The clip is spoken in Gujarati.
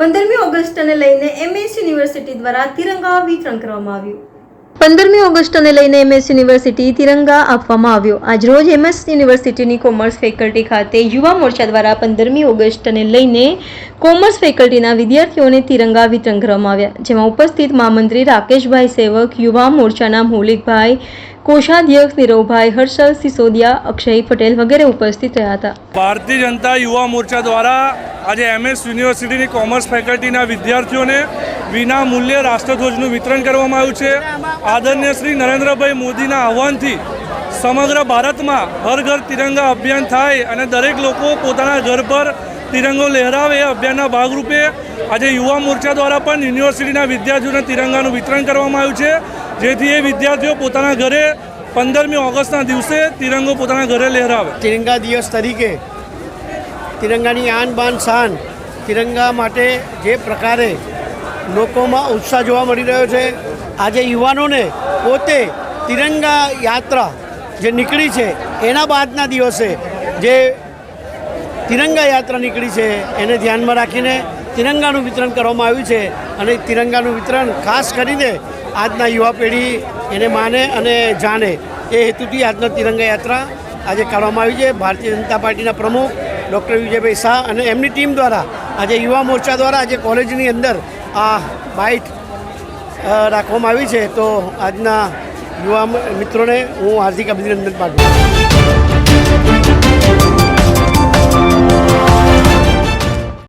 પંદરમી ઓગસ્ટને લઈને એમએસ યુનિવર્સિટી દ્વારા તિરંગા વિતરણ કરવામાં આવ્યું. પંદરમી ઓગસ્ટને લઈને એમએસ યુનિવર્સિટી તિરંગા આપવામાં આવ્યો. આજરોજ એમએસ યુનિવર્સિટીની કોમર્સ ફેકલ્ટી ખાતે યુવા મોરચા દ્વારા પંદરમી ઓગસ્ટને લઈને કોમર્સ ફેકલ્ટીના વિદ્યાર્થીઓને તિરંગા વિતરણ કરવામાં આવ્યા, જેમાં ઉપસ્થિત મહામંત્રી રાકેશભાઈ સેવક, યુવા મોરચાના મૌલિકભાઈ કોષાધ્યક્ષ નીરવભાઈ હર્ષલ, સિસોદિયા અક્ષય પટેલ વગેરે ઉપસ્થિત રહ્યા હતા. ભારતીય જનતા યુવા મોરચા દ્વારા આજે એમએસ યુનિવર્સિટીની કોમર્સ ફેકલ્ટીના વિદ્યાર્થીઓને વિના મૂલ્યે રાષ્ટ્રધ્વજનું વિતરણ કરવામાં આવ્યું છે. આદરણીય શ્રી નરેન્દ્રભાઈ મોદીના આહવાનથી સમગ્ર ભારતમાં હર ઘર તિરંગા અભિયાન થાય અને દરેક લોકો પોતાના ઘર પર તિરંગો લહેરાવે એ અભિયાનના ભાગરૂપે આજે યુવા મોરચા દ્વારા પણ યુનિવર્સિટીના વિદ્યાર્થીઓને તિરંગાનું વિતરણ કરવામાં આવ્યું છે. જેથી એ વિદ્યાર્થીઓ પોતાના ઘરે પંદરમી ઓગસ્ટના દિવસે તિરંગો પોતાના ઘરે લહેરાવે. તિરંગા દિવસ તરીકે તિરંગાની આન બાન શાન તિરંગા માટે જે પ્રકારે લોકોમાં ઉત્સાહ જોવા મળી રહ્યો છે. આજે યુવાનોને પોતે તિરંગા યાત્રા જે નીકળી છે, એના બાદના દિવસે જે તિરંગા યાત્રા નીકળી છે, એને ધ્યાનમાં રાખીને તિરંગાનું વિતરણ કરવામાં આવ્યું છે અને તિરંગાનું વિતરણ ખાસ કરીને આજના યુવા પેઢી એને માને અને જાણે. એ હેતુથી આજનો તિરંગા યાત્રા આજે કાઢવામાં આવી છે. ભારતીય જનતા પાર્ટીના પ્રમુખ ડૉક્ટર વિજયભાઈ શાહ અને એમની ટીમ દ્વારા આજે યુવા મોરચા દ્વારા આજે કોલેજની અંદર આ બાઇટ રાખવામાં આવી છે તો આજના યુવા મિત્રોને હું હાર્દિક અભિનંદન પાઠવું